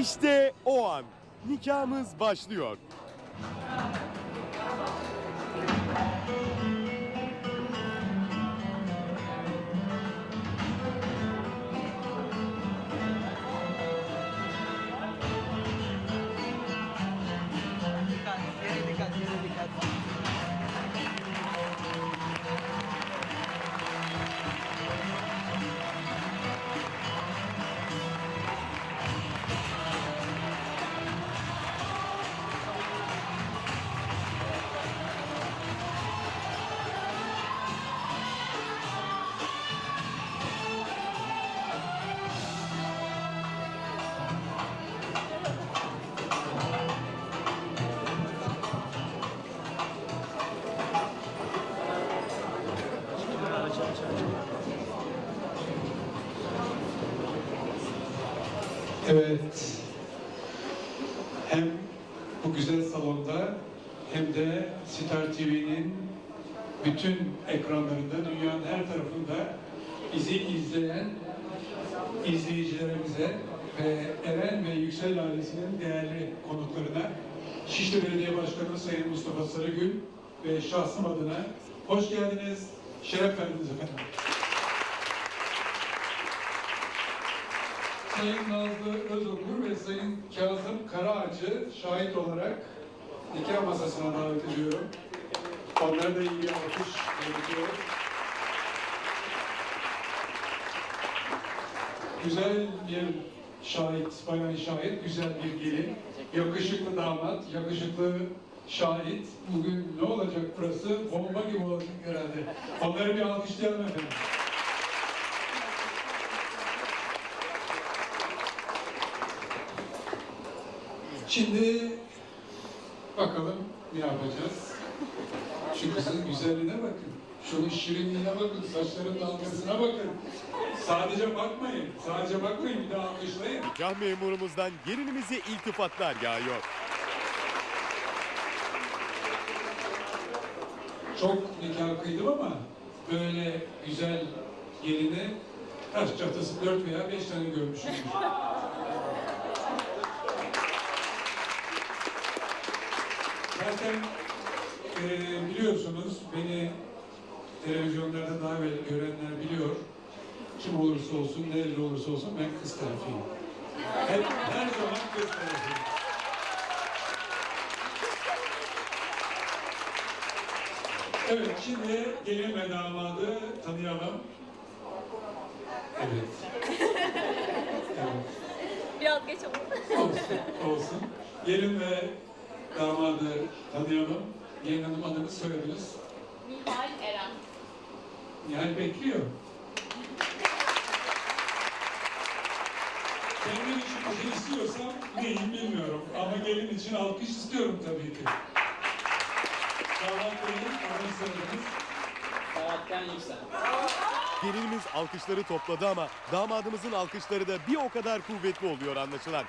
İşte o an. Nikahımız başlıyor. Evet. Hem bu güzel salonda hem de Star TV'nin bütün ekranlarında, dünyanın her tarafında bizi izleyen izleyicilerimize ve Eren ve Yüksel ailesinin değerli konuklarına Şişli Belediye Başkanı Sayın Mustafa Sarıgül ve şahsım adına hoş geldiniz, şeref verdiniz efendim. Sayın Nazlı Özokur ve Sayın Kazım Karaağaç'ı şahit olarak nikah masasına davet ediyorum. Onlara da iyi bir alkış bekliyorum. Güzel bir şahit, bayan şahit, güzel bir gelin, yakışıklı damat, yakışıklı şahit. Bugün ne olacak burası? Bomba gibi olacak herhalde. Onları bir alkışlayalım efendim. Şimdi bakalım ne yapacağız? Şu kızın güzelliğine bakın. Şunun şirinliğine bakın, saçların dalgasına bakın. Sadece bakmayın, sadece bakmayın bir daha alkışlayın. Nikah memurumuzdan gelinimize iltifatlar yağıyor. Çok nikah kıydım ama böyle güzel gelini taş çatısı dört veya beş tane görmüşümdür. Zaten eee, biliyorsunuz beni televizyonlarda daha evvel görenler biliyor. Kim olursa olsun, nereli olursa olsun ben kız tarafıyım. Hep, her zaman kız tarafıyım. Evet, şimdi gelin ve damadı tanıyalım. Evet. Evet. Biraz geç oldu. Olsun, olsun. Gelin ve damadı tanıyalım. Gelin hanım adınız soyadınız. Nihal Eren. Nihal bekliyor. Kendim için bir şey istiyorsam neyim bilmiyorum. Ama gelin için alkış istiyorum tabii ki. Damat benim, adınız soyadınız. Sabahattin Yüksel. Gelinimiz alkışları topladı ama damadımızın alkışları da bir o kadar kuvvetli oluyor anlaşılan.